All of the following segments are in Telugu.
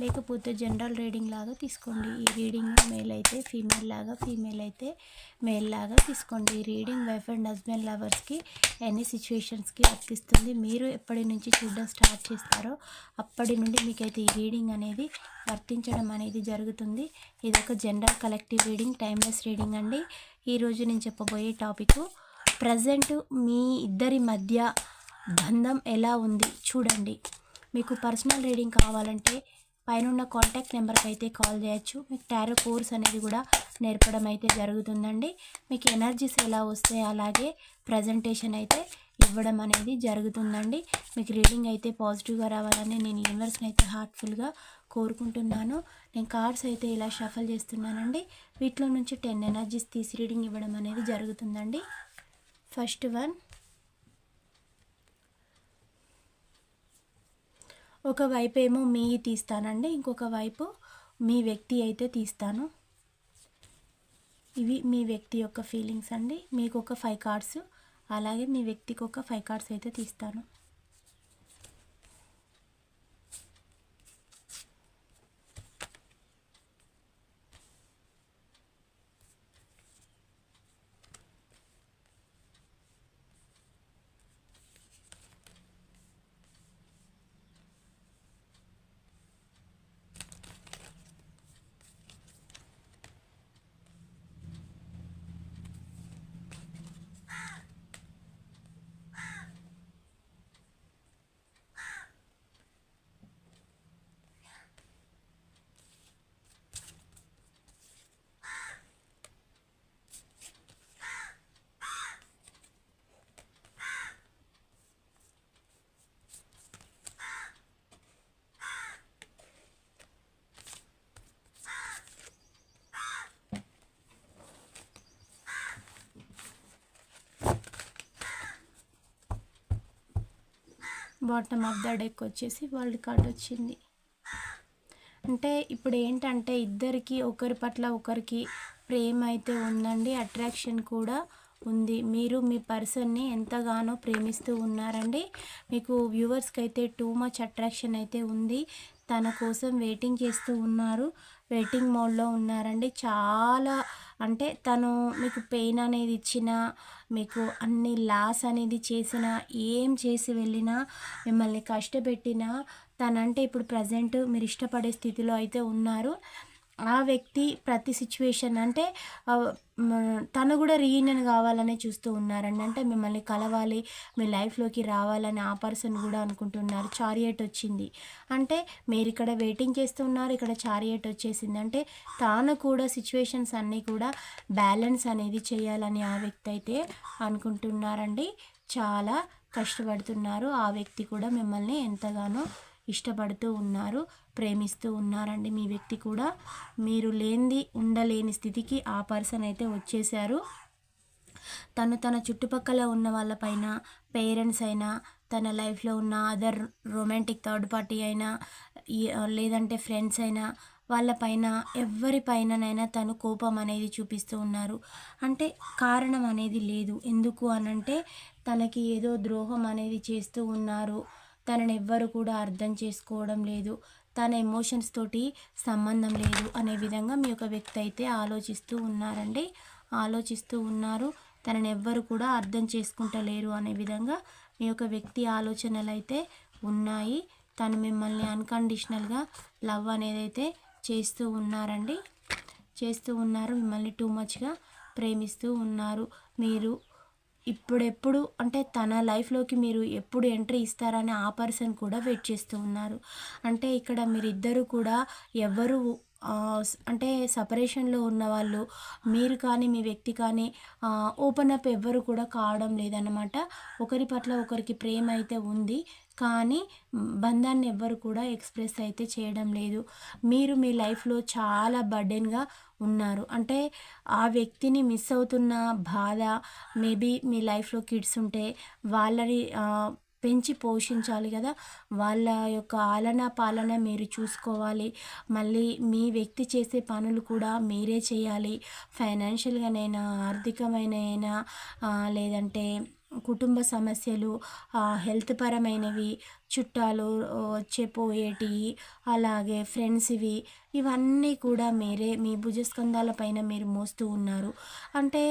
లేకపోతే జనరల్ రీడింగ్ లాగా తీసుకోండి. ఈ రీడింగ్ మేల్ అయితే ఫీమేల్ లాగా ఫీమేల్ అయితే మేల్ లాగా తీసుకోండి. ఈ రీడింగ్ వైఫ్ అండ్ హస్బెండ్ లవర్స్కి ఎనీ సిచ్యువేషన్స్కి వర్తిస్తుంది. మీరు ఎప్పటి నుంచి చూడడం స్టార్ట్ చేస్తారో అప్పటి నుండి మీకైతే ఈ రీడింగ్ అనేది వర్తించడం అనేది జరుగుతుంది. ఇది ఒక general collective reading timeless reading అండి ఈరోజు నేను చెప్పబోయే టాపిక్ ప్రజెంట్ మీ ఇద్దరి మధ్య బంధం ఎలా ఉంది చూడండి. మీకు పర్సనల్ రీడింగ్ కావాలంటే పైన ఉన్న కాంటాక్ట్ నెంబర్కి అయితే కాల్ చేయొచ్చు. మీకు టారో కోర్స్ అనేది కూడా నేర్పడం అయితే జరుగుతుందండి. మీకు ఎనర్జీస్ ఎలా వస్తాయి అలాగే ప్రజెంటేషన్ అయితే ఇవ్వడం అనేది జరుగుతుందండి. మీకు రీడింగ్ అయితే పాజిటివ్గా రావాలని నేను యూనివర్స్ని అయితే హార్ట్ఫుల్గా కోరుకుంటున్నాను. నేను కార్డ్స్ అయితే ఇలా షఫల్ చేస్తున్నానండి. వీటిలో నుంచి టెన్ ఎనర్జీస్ తీసి రీడింగ్ ఇవ్వడం అనేది జరుగుతుందండి. ఫస్ట్ వన్ ఒక వైపు ఏమో మీ తీస్తానండి ఇంకొక వైపు మీ వ్యక్తి అయితే తీస్తాను. ఇవి మీ వ్యక్తి యొక్క ఫీలింగ్స్ అండి. మీకు ఒక ఫైవ్ కార్డ్స్ అలాగే మీ వ్యక్తికి ఒక ఫైవ్ కార్డ్స్ అయితే తీస్తాను. బాటమ్ ఆఫ్ ద డెక్ వచ్చేసి వరల్డ్ కార్డ్ వచ్చింది. అంటే ఇప్పుడు ఏంటంటే ఇద్దరికి ఒకరి పట్ల ఒకరికి ప్రేమ అయితే ఉందండి అట్రాక్షన్ కూడా ఉంది. మీరు మీ పర్సన్ని ఎంతగానో ప్రేమిస్తూ ఉన్నారండి. మీకు వ్యూవర్స్కి అయితే టూ మచ్ అట్రాక్షన్ అయితే ఉంది. తన కోసం వెయిటింగ్ చేస్తూ ఉన్నారు. వెయిటింగ్ మోడ్లో ఉన్నారండి. చాలా అంటే తను మీకు పెయిన్ అనేది ఇచ్చిన మీకు అన్ని లాస్ అనేది చేసిన ఏం చేసి వెళ్ళినా మిమ్మల్ని కష్టపెట్టినా తనంటే ఇప్పుడు ప్రజెంట్ మీరు ఇష్టపడే స్థితిలో అయితే ఉన్నారు. ఆ వ్యక్తి ప్రతి సిచ్యువేషన్ అంటే తను కూడా రీయూనియన్ కావాలనే చూస్తూ ఉన్నారండి. అంటే మిమ్మల్ని కలవాలి మీ లైఫ్లోకి రావాలని ఆ పర్సన్ కూడా అనుకుంటున్నారు. చారియట్ వచ్చింది. అంటే మీరు ఇక్కడ వెయిటింగ్ చేస్తున్నారు ఇక్కడ చారియట్ వచ్చేసింది. అంటే తాను కూడా సిచ్యువేషన్స్ అన్నీ కూడా బ్యాలెన్స్ అనేది చేయాలని ఆ వ్యక్తి అయితే అనుకుంటున్నారండి. చాలా కష్టపడుతున్నారు. ఆ వ్యక్తి కూడా మిమ్మల్ని ఎంతగానో ఇష్టపడుతూ ఉన్నారు ప్రేమిస్తూ ఉన్నారండి మీ వ్యక్తి కూడా. మీరు లేనిది ఉండలేని స్థితికి ఆ పర్సన్ అయితే వచ్చేశారు. తను తన చుట్టుపక్కల ఉన్న వాళ్ళపైన పేరెంట్స్ అయినా తన లైఫ్లో ఉన్న అదర్ రొమాంటిక్ థర్డ్ పార్టీ అయినా లేదంటే ఫ్రెండ్స్ అయినా వాళ్ళపైన ఎవరిపైననైనా తను కోపం అనేది చూపిస్తూ ఉన్నారు. అంటే కారణం అనేది లేదు. ఎందుకు అనంటే తనకి ఏదో ద్రోహం అనేది చేస్తూ ఉన్నారు. తనని ఎవ్వరు కూడా అర్థం చేసుకోవడం లేదు. తన ఎమోషన్స్ తోటి సంబంధం లేదు అనే విధంగా మీ యొక్క వ్యక్తి అయితే ఆలోచిస్తూ ఉన్నారండి. ఆలోచిస్తూ ఉన్నారు. తనని ఎవ్వరు కూడా అర్థం చేసుకుంటలేరు అనే విధంగా మీ యొక్క వ్యక్తి ఆలోచనలు అయితే ఉన్నాయి. తను మిమ్మల్ని అన్కండిషనల్గా లవ్ అనేది అయితే చేస్తూ ఉన్నారండి. చేస్తూ ఉన్నారు. మిమ్మల్ని టూ మచ్గా ప్రేమిస్తూ ఉన్నారు. మీరు ఇప్పుడెప్పుడు అంటే తన లైఫ్లోకి మీరు ఎప్పుడు ఎంట్రీ ఇస్తారని ఆ పర్సన్ కూడా వెయిట్ చేస్తూ ఉన్నారు. అంటే ఇక్కడ మీరిద్దరూ కూడా ఎవరు అంటే సపరేషన్లో ఉన్న వాళ్ళు మీరు కానీ మీ వ్యక్తి కానీ ఓపెన్ అప్ ఎవ్వరు కూడా కావడం లేదన్నమాట. ఒకరి పట్ల ఒకరికి ప్రేమ అయితే ఉంది. కానీ బంధాన్ని ఎవ్వరు కూడా ఎక్స్ప్రెస్ అయితే చేయడం లేదు. మీరు మీ లైఫ్లో చాలా బర్డెన్గా ఉన్నారు. అంటే ఆ వ్యక్తిని మిస్ అవుతున్న బాధ మేబీ మీ లైఫ్లో కిడ్స్ ఉంటే వాళ్ళని పెంచి పోషించాలి కదా. వాళ్ళ యొక్క ఆలన పాలన మీరు చూసుకోవాలి. మళ్ళీ మీ వ్యక్తి చేసే పనులు కూడా మీరే చేయాలి. ఫైనాన్షియల్గానైనా ఆర్థికమైన అయినా లేదంటే కుటుంబ సమస్యలు హెల్త్ పరమైనవి చుట్టాలు వచ్చే పోయేటివి అలాగే ఫ్రెండ్స్ ఇవి ఇవన్నీ కూడా మీరే మీ భుజస్కంధాల పైన మీరు మోస్తూ ఉన్నారు. అంటే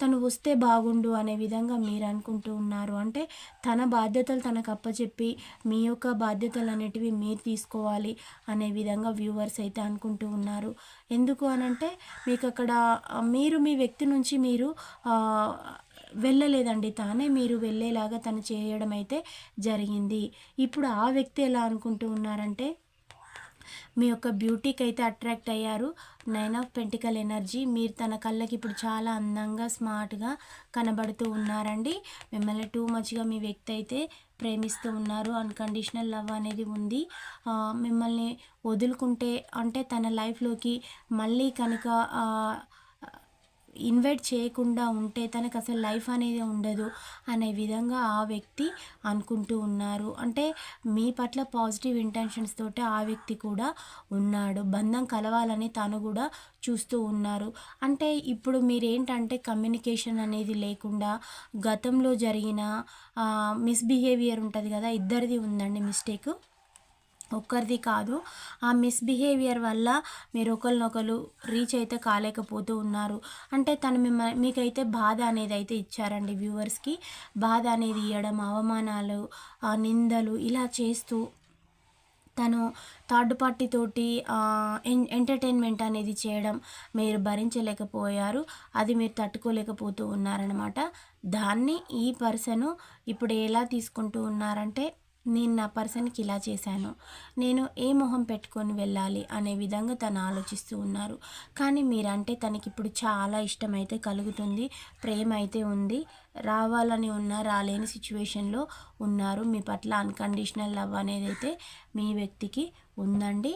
తను వస్తే బాగుండు అనే విధంగా మీరు అనుకుంటూ ఉన్నారు. అంటే తన బాధ్యతలు తనకు అప్పచెప్పి మీ యొక్క బాధ్యతలు అనేటివి మీరు తీసుకోవాలి అనే విధంగా వ్యూవర్స్ అయితే అనుకుంటూ ఉన్నారు. ఎందుకు అనంటే మీకు అక్కడ మీరు మీ వ్యక్తి నుంచి మీరు వెళ్ళలేదండి. తానే మీరు వెళ్ళేలాగా తను చేయడం అయితే జరిగింది. ఇప్పుడు ఆ వ్యక్తి ఎలా అనుకుంటూ ఉన్నారంటే మీ యొక్క బ్యూటీకి అయితే అట్రాక్ట్ అయ్యారు. Nine of pentacle energy. మీరు తన కళ్ళకి ఇప్పుడు చాలా అందంగా స్మార్ట్గా కనబడుతూ ఉన్నారండి. మిమ్మల్ని టూ మచ్గా మీ వ్యక్తి అయితే ప్రేమిస్తూ ఉన్నారు. అన్కండిషనల్ లవ్ అనేది ఉంది. మిమ్మల్ని వదులుకుంటే అంటే తన లైఫ్లోకి మళ్ళీ కనుక ఇన్వైట్ చేయకుండా ఉంటే తనకు అసలు లైఫ్ అనేది ఉండదు అనే విధంగా ఆ వ్యక్తి అనుకుంటూ ఉన్నారు. అంటే మీ పట్ల పాజిటివ్ ఇంటెన్షన్స్ తోటి ఆ వ్యక్తి కూడా ఉన్నాడు. బంధం కలవాలని తను కూడా చూస్తూ ఉన్నారు. అంటే ఇప్పుడు మీరేంటంటే కమ్యూనికేషన్ అనేది లేకుండా గతంలో జరిగిన మిస్బిహేవియర్ ఉంటుంది కదా ఇద్దరిది ఉందండి మిస్టేక్ ఒక్కరిది కాదు. ఆ మిస్బిహేవియర్ వల్ల మీరు ఒకరినొకరు రీచ్ అయితే కాలేకపోతూ ఉన్నారు. అంటే తను మిమ్మ మీకైతే బాధ అనేది అయితే ఇచ్చారండి వ్యూవర్స్కి. బాధ అనేది ఇవ్వడం అవమానాలు ఆ నిందలు ఇలా చేస్తూ తను థర్డ్ పార్టీ తోటి ఎన్- ఎంటర్టైన్మెంట్ అనేది చేయడం మీరు భరించలేకపోయారు. అది మీరు తట్టుకోలేకపోతూ ఉన్నారనమాట దాన్ని ఈ పర్సను ఇప్పుడు ఎలా తీసుకుంటూ ఉన్నారంటే నేను నా పర్సన్కి ఇలా చేశాను. నేను ఏ మొహం పెట్టుకొని వెళ్ళాలి అనే విధంగా తను ఆలోచిస్తూ ఉన్నారు. కానీ మీరంటే తనకి ఇప్పుడు చాలా ఇష్టమైతే కలుగుతుంది ప్రేమ అయితే ఉంది. రావాలని ఉన్న రాలేని సిచ్యువేషన్లో ఉన్నారు. మీ పట్ల అన్కండిషనల్ లవ్ అనేది అయితే మీ వ్యక్తికి ఉందండి.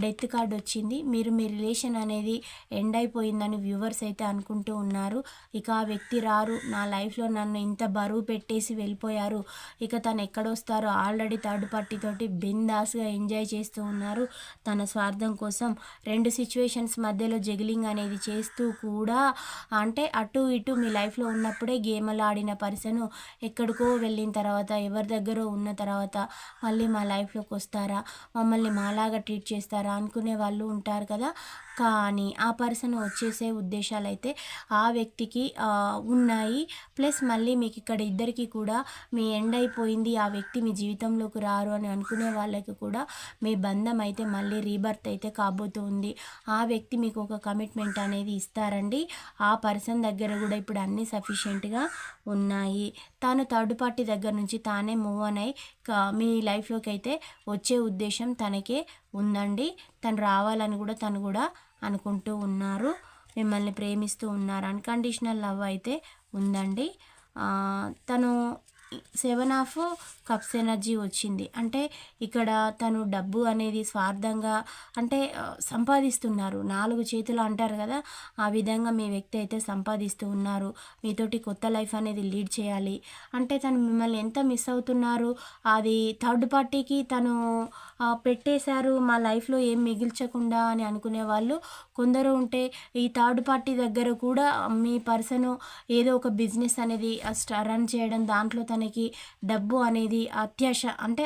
డెత్ కార్డ్ వచ్చింది. మీరు మీ రిలేషన్ అనేది ఎండ్ అయిపోయిందని వ్యూవర్స్ అయితే అనుకుంటూ ఉన్నారు. ఇక ఆ వ్యక్తి రారు. నా లైఫ్లో నన్ను ఇంత బరువు పెట్టేసి వెళ్ళిపోయారు. ఇక తను ఎక్కడొస్తారో ఆల్రెడీ థర్డ్ పార్టీతోటి బిందాస్గా ఎంజాయ్ చేస్తూ ఉన్నారు. తన స్వార్థం కోసం రెండు సిచ్యువేషన్స్ మధ్యలో జగిలింగ్ అనేది చేస్తూ కూడా అంటే అటు ఇటు మీ లైఫ్లో ఉన్నప్పుడే గేమ్లు ఆడిన పర్సన్ ఎక్కడికో వెళ్ళిన తర్వాత ఎవరి దగ్గర ఉన్న తర్వాత మళ్ళీ మా లైఫ్లోకి వస్తారా? మమ్మల్ని మాలాగా ట్రీట్ చేస్తారా అనుకునే వాళ్ళు ఉంటారు కదా. కానీ ఆ పర్సన్ వచ్చేసే ఉద్దేశాలు అయితే ఆ వ్యక్తికి ఉన్నాయి. ప్లస్ మళ్ళీ మీకు ఇక్కడ ఇద్దరికి కూడా మీ ఎండ్ అయిపోయింది ఆ వ్యక్తి మీ జీవితంలోకి రారు అని అనుకునే వాళ్ళకి కూడా మీ బంధం అయితే మళ్ళీ రీబర్త్ అయితే కాబోతుంది. ఆ వ్యక్తి మీకు ఒక కమిట్మెంట్ అనేది ఇస్తారండి. ఆ పర్సన్ దగ్గర కూడా ఇప్పుడు అన్నీ సఫిషియెంట్గా ఉన్నాయి. తాను థర్డ్ పార్టీ దగ్గర నుంచి తానే మూవ్ అన్ అయి మీ లైఫ్లోకి అయితే వచ్చే ఉద్దేశం తనకే ఉందండి. తను రావాలని కూడా తను కూడా అనుకుంటూ ఉన్నారు. మిమ్మల్ని ప్రేమిస్తూ ఉన్నారు. అన్కండిషనల్ లవ్ అయితే ఉందండి. తను సెవెన్ ఆఫ్ కప్స్ ఎనర్జీ వచ్చింది. అంటే ఇక్కడ తను డబ్బు అనేది స్వార్థంగా అంటే సంపాదిస్తున్నారు. నాలుగు చేతులు అంటారు కదా ఆ విధంగా మీ వ్యక్తి అయితే సంపాదిస్తూ ఉన్నారు. మీతోటి కొత్త లైఫ్ అనేది లీడ్ చేయాలి. అంటే తను మిమ్మల్ని ఎంత మిస్ అవుతున్నారు? అది థర్డ్ పార్టీకి తను పెట్టేశారు. మా లైఫ్లో ఏం మిగిల్చకుండా అని అనుకునే వాళ్ళు కొందరు ఉంటే ఈ థర్డ్ పార్టీ దగ్గర కూడా మీ పర్సన్ ఏదో ఒక బిజినెస్ అనేది రన్ చేయడం దాంట్లో మనకి డబ్బు అనేది అత్యాశ అంటే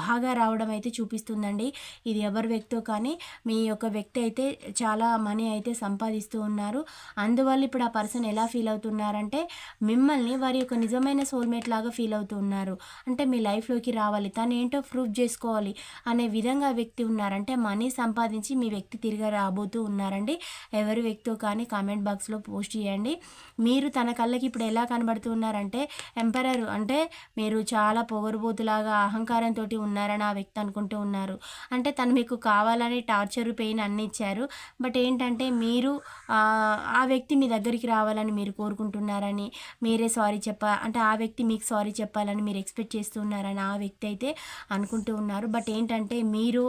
బాగా రావడం అయితే చూపిస్తుందండి. ఇది ఎవరి వ్యక్తో కానీ మీ యొక్క వ్యక్తి అయితే చాలా మనీ అయితే సంపాదిస్తూ ఉన్నారు. అందువల్ల ఇప్పుడు ఆ పర్సన్ ఎలా ఫీల్ అవుతున్నారంటే మిమ్మల్ని వారి యొక్క నిజమైన సోల్మేట్ లాగా ఫీల్ అవుతూ ఉన్నారు. అంటే మీ లైఫ్లోకి రావాలి తను ఏంటో ప్రూఫ్ చేసుకోవాలి అనే విధంగా వ్యక్తి ఉన్నారంటే మనీ సంపాదించి మీ వ్యక్తి తిరిగి రాబోతూ ఉన్నారండి. ఎవరి వ్యక్తితో కానీ కామెంట్ బాక్స్లో పోస్ట్ చేయండి. మీరు తన కళ్ళకి ఇప్పుడు ఎలా కనబడుతున్నారంటే ఎంపరర్ అంటే అంటే మీరు చాలా పొగరుబోతులాగా అహంకారంతో ఉన్నారని ఆ వ్యక్తి అనుకుంటూ ఉన్నారు. అంటే తను మీకు కావాలని టార్చర్ పెయిన్ అన్ని ఇచ్చారు. బట్ ఏంటంటే మీరు ఆ, వ్యక్తి మీ దగ్గరికి రావాలని మీరు కోరుకుంటున్నారని మీరే సారీ చెప్ప అంటే ఆ వ్యక్తి మీకు సారీ చెప్పాలని మీరు ఎక్స్పెక్ట్ చేస్తున్నారని ఆ వ్యక్తి అయితే అనుకుంటూ ఉన్నారు. బట్ ఏంటంటే మీరు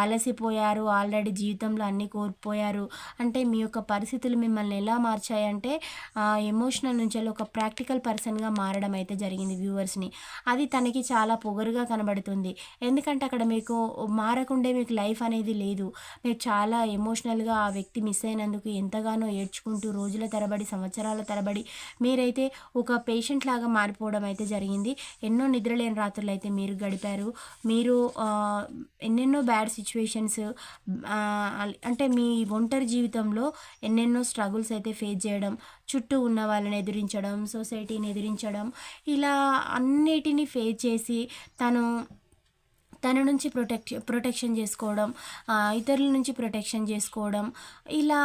ఆలసిపోయారు ఆల్రెడీ జీవితంలో అన్నీ కోల్పోయారు. అంటే మీ యొక్క పరిస్థితులు మిమ్మల్ని ఎలా మార్చాయంటే ఎమోషనల్ నుంచి ఒక ప్రాక్టికల్ పర్సన్గా మారడం అయితే జరిగింది. వ్యూవర్స్ని. అది తనకి చాలా పొగరుగా కనబడుతుంది. ఎందుకంటే అక్కడ మీకు మారకుండే మీకు లైఫ్ అనేది లేదు. మీరు చాలా ఎమోషనల్గా ఆ వ్యక్తి మిస్ అయినందుకు ఎంతగానో ఏడ్చుకుంటూ రోజుల తరబడి సంవత్సరాల తరబడి మీరైతే ఒక పేషెంట్ లాగా మారిపోవడం అయితే జరిగింది. ఎన్నో నిద్రలేని రాత్రులు అయితే మీరు గడిపారు. మీరు ఎన్నెన్నో బ్యాడ్ సిచ్యువేషన్స్ అంటే మీ ఒంటరి జీవితంలో ఎన్నెన్నో స్ట్రగుల్స్ అయితే ఫేస్ చేయడం చుట్టూ ఉన్న వాళ్ళని ఎదిరించడం సొసైటీని ఎదిరించడం ఇలా అన్నిటినీ ఫేస్ చేసి తను తన నుంచి ప్రొటెక్ట్ ప్రొటెక్షన్ చేసుకోవడం ఇతరుల నుంచి ప్రొటెక్షన్ చేసుకోవడం ఇలా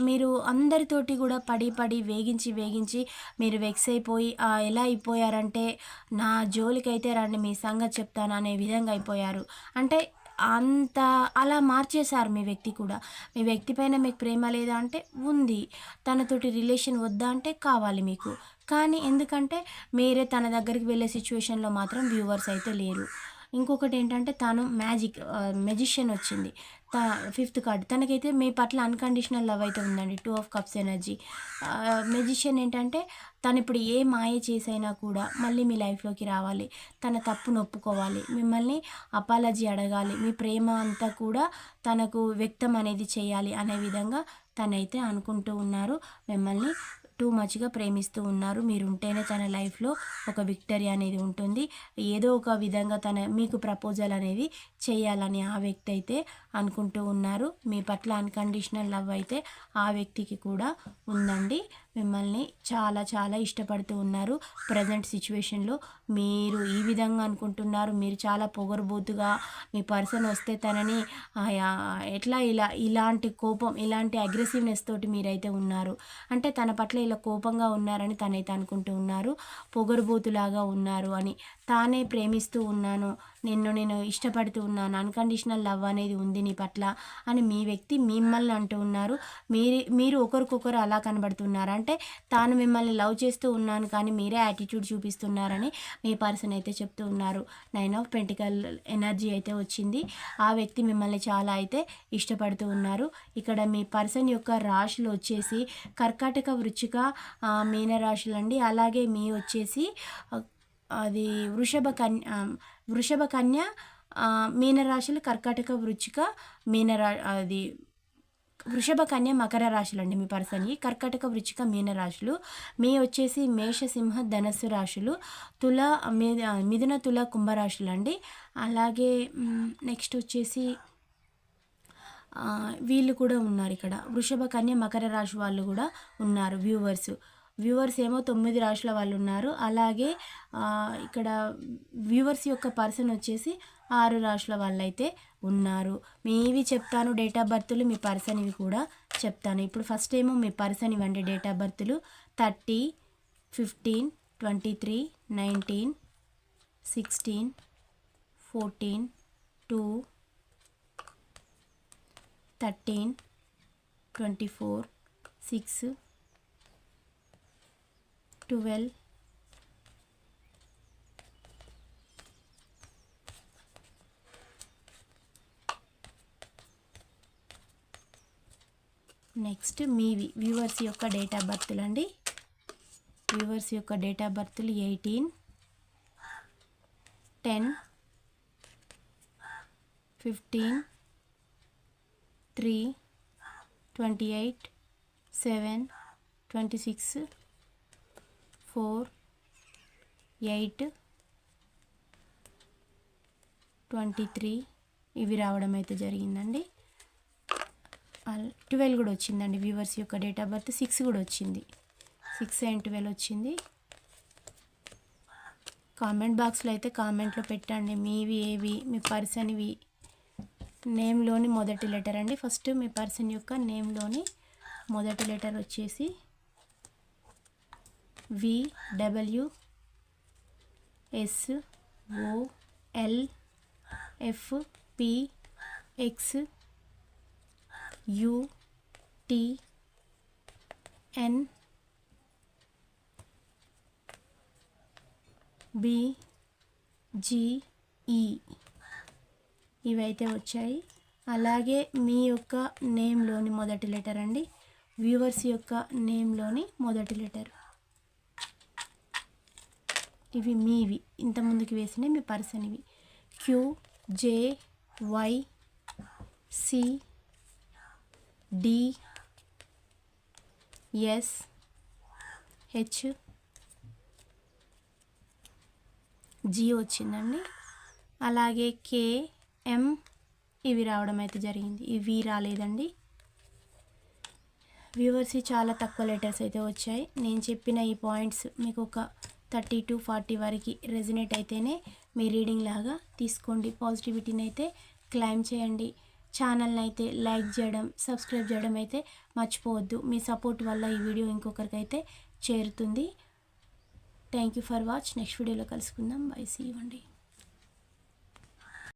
మీరు అందరితోటి కూడా పడి పడి వేగించి వేగించి మీరు వెక్స్ అయిపోయి ఎలా అయిపోయారంటే నా జోలికైతే రండి మీ సంగతి చెప్తాను అనే విధంగా అయిపోయారు. అంటే అంత అలా మార్చేశారు మీ వ్యక్తి కూడా. మీ వ్యక్తి పైన మీకు ప్రేమ లేదా అంటే ఉంది. తనతోటి రిలేషన్ వద్దా అంటే కావాలి మీకు. కానీ ఎందుకంటే మీరే తన దగ్గరికి వెళ్ళే సిచ్యువేషన్లో మాత్రం వ్యూవర్స్ అయితే లేరు. ఇంకొకటి ఏంటంటే తను మ్యాజిక్ మెజిషియన్ వచ్చింది. త ఫిఫ్త్ కార్డ్. తనకైతే మీ పట్ల అన్కండిషనల్ లవ్ అయితే ఉందండి. Two of cups energy. Magician ఏంటంటే తను ఇప్పుడు ఏ మాయ చేసైనా కూడా మళ్ళీ మీ లైఫ్లోకి రావాలి. తన తప్పును ఒప్పుకోవాలి మిమ్మల్ని అపాలజీ అడగాలి. మీ ప్రేమ అంతా కూడా తనకు వ్యక్తం అనేది చేయాలి అనే విధంగా తనైతే అనుకుంటూ ఉన్నారు. మిమ్మల్ని టూ మచ్గా ప్రేమిస్తూ ఉన్నారు. మీరు ఉంటేనే తన లైఫ్లో ఒక విక్టరీ అనేది ఉంటుంది. ఏదో ఒక విధంగా తన మీకు ప్రపోజల్ అనేది చేయాలని ఆ వ్యక్తి అయితే అనుకుంటూ ఉన్నారు. మీ పట్ల అన్కండిషనల్ లవ్ అయితే ఆ వ్యక్తికి కూడా ఉందండి. మిమ్మల్ని చాలా చాలా ఇష్టపడుతూ ఉన్నారు. ప్రజెంట్ సిచ్యువేషన్లో మీరు ఈ విధంగా అనుకుంటున్నారు. మీరు చాలా పొగరుబోతుగా మీ పర్సన్ వస్తే తనని ఎట్లా ఇలా ఇలాంటి కోపం ఇలాంటి అగ్రెసివ్నెస్ తోటి మీరైతే ఉన్నారు. అంటే తన పట్ల ఇలా కోపంగా ఉన్నారని తనైతే అనుకుంటూ ఉన్నారు. పొగరుబోతులాగా ఉన్నారు అని. తానే ప్రేమిస్తూ ఉన్నాను. నిన్ను నేను ఇష్టపడుతూ ఉన్నాను. అన్కండిషనల్ లవ్ అనేది ఉంది నీ పట్ల అని మీ వ్యక్తి మిమ్మల్ని అంటూ ఉన్నారు. మీరు మీరు ఒకరికొకరు అలా కనబడుతున్నారు. అంటే తాను మిమ్మల్ని లవ్ చేస్తూ ఉన్నాను కానీ మీరే యాటిట్యూడ్ చూపిస్తున్నారని మీ పర్సన్ అయితే చెప్తూ ఉన్నారు. నైన్ ఆఫ్ పెంటికల్ ఎనర్జీ అయితే వచ్చింది. ఆ వ్యక్తి మిమ్మల్ని చాలా అయితే ఇష్టపడుతూ ఉన్నారు. ఇక్కడ మీ పర్సన్ యొక్క రాశులు వచ్చేసి కర్కాటక వృచ్చిక మీన రాశులు అండి అలాగే మీ వచ్చేసి అది వృషభ కన్య వృషభ కన్య మీనరాశులు కర్కాటక వృచ్చిక మీనరా అది వృషభ కన్య మకర రాశులు అండి మీ పర్సన్కి కర్కాటక వృచ్చిక మీన రాశులు మీ వచ్చేసి మేషసింహ ధనస్సు రాశులు తుల మిథున తుల కుంభరాశులు అండి అలాగే నెక్స్ట్ వచ్చేసి వీళ్ళు కూడా ఉన్నారు ఇక్కడ. వృషభ కన్య మకర రాశి వాళ్ళు కూడా ఉన్నారు వ్యూవర్స్. వ్యూవర్స్ ఏమో తొమ్మిది రాశుల వాళ్ళు ఉన్నారు. అలాగే ఇక్కడ వ్యూవర్స్ యొక్క పర్సన్ వచ్చేసి ఆరు రాశుల వాళ్ళు అయితే ఉన్నారు మేవి చెప్తాను డేట్ ఆఫ్ బర్త్లు మీ పర్సన్ ఇవి కూడా చెప్తాను. ఇప్పుడు ఫస్ట్ ఏమో మీ పర్సన్ ఇవ్వండి date of బర్త్లు. Thirty fifteen twenty three nineteen sixteen fourteen two thirteen twenty four six twelve next మీవి వ్యూవర్స్ యొక్క డేట్ ఆఫ్ బర్త్లు అండి వ్యూవర్స్ యొక్క date of బర్త్లు eighteen ten fifteen three twenty eight seven twenty six four eight twenty three ఇవి రావడం అయితే జరిగిందండి. ట్వెల్వ్ కూడా వచ్చిందండి వ్యూవర్స్ యొక్క డేట్ ఆఫ్ బర్త్. సిక్స్ కూడా వచ్చింది. సిక్స్ అండ్ ట్వెల్వ్ వచ్చింది. కామెంట్ బాక్స్లో అయితే కామెంట్లో పెట్టండి. మీవి ఏవి మీ పర్సన్వి నేమ్లోని మొదటి లెటర్ అండి. ఫస్ట్ మీ పర్సన్ యొక్క నేమ్లోని మొదటి లెటర్ వచ్చేసి V W S O L F P X U T N B G E ఇవైతే వచ్చాయి. అలాగే మీ యొక్క నేమ్లోని మొదటి లెటర్ అండి. వ్యూవర్స్ యొక్క నేమ్లోని మొదటి లెటర్. ఇవి మీవి. ఇంత ముందుకు వేసిన మీ పర్సన్ ఇవి Q J Y C D S H G వచ్చిందండి. అలాగే కే ఎం ఇవి రావడం అయితే జరిగింది. ఇవి రాలేదండి. వ్యూవర్స్ చాలా తక్కువ లెటర్స్ అయితే వచ్చాయి. నేను చెప్పిన ఈ పాయింట్స్ మీకు ఒక థర్టీ టు ఫార్టీ వరకు రెజినేట్ అయితేనే మీ రీడింగ్ లాగా తీసుకోండి. పాజిటివిటీని అయితే క్లైమ్ చేయండి. ఛానల్ని అయితే లైక్ చేయడం సబ్స్క్రైబ్ చేయడం అయితే మర్చిపోవద్దు. మీ సపోర్ట్ వల్ల ఈ వీడియో ఇంకొకరికైతే చేరుతుంది. Thank you for watch. Next వీడియోలో కలుసుకుందాం. బై. సీ. ఇవ్వండి.